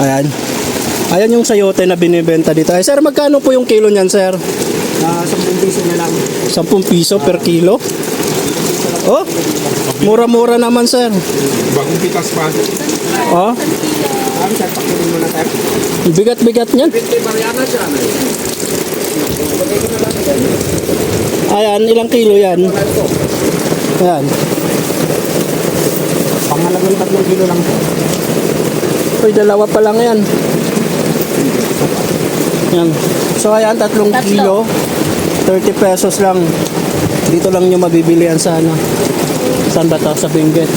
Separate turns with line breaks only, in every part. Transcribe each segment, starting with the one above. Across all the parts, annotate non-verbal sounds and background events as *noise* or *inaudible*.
Ayan. Ayan yung sayote na binibenta dito. Ay, sir, magkano po yung kilo niyan, sir?
Ah, 10 piso na lang.
10 piso per kilo? Oh, mura-mura naman, sir.
Bagong pitas pa.
Oh,
Ano
bigat-bigat niyan. Ayan, ilang kilo yan? Ayan.
Pangalagang tatlong kilo lang po.
Uy, dalawa pa lang yan. Yan. So ayan, tatlong
Tatlo.
kilo. 30 pesos lang. Dito lang nyo mabibili yan sa ano. Saan ba to? Sa Benguet.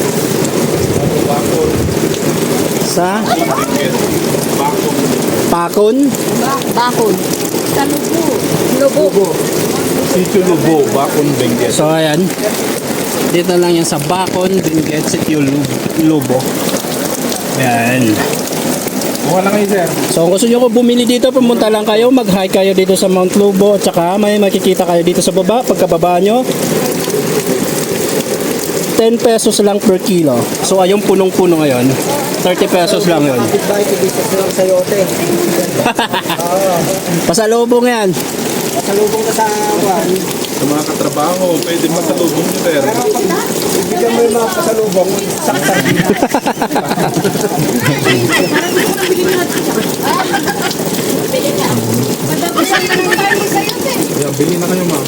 Sa Pakon.
Bakod. Sa lubo. Lubo.
Sitio Lubo, Bakon, Benguet.
So ayan. Dito lang yan sa Bakon, Benguet, Sitio Lub- Lubo. Ayan.
Kuha lang kayo, sir.
So kung gusto nyo ko bumili dito, pumunta lang kayo, mag-hike kayo dito sa Mount Lobo at saka may makikita kayo dito sa baba, pagkababa nyo. 10 pesos lang per kilo. So ayun punong-puno ngayon. 30 pesos lang yun. *laughs* Pasalubong yan.
Kasalubong ka sa kuwan.
Sa mga katrabaho, pwede masalubong nyo.
Pero ibigyan mo yung mga pasalubong, saktan.
Bili na kayo, ma'am.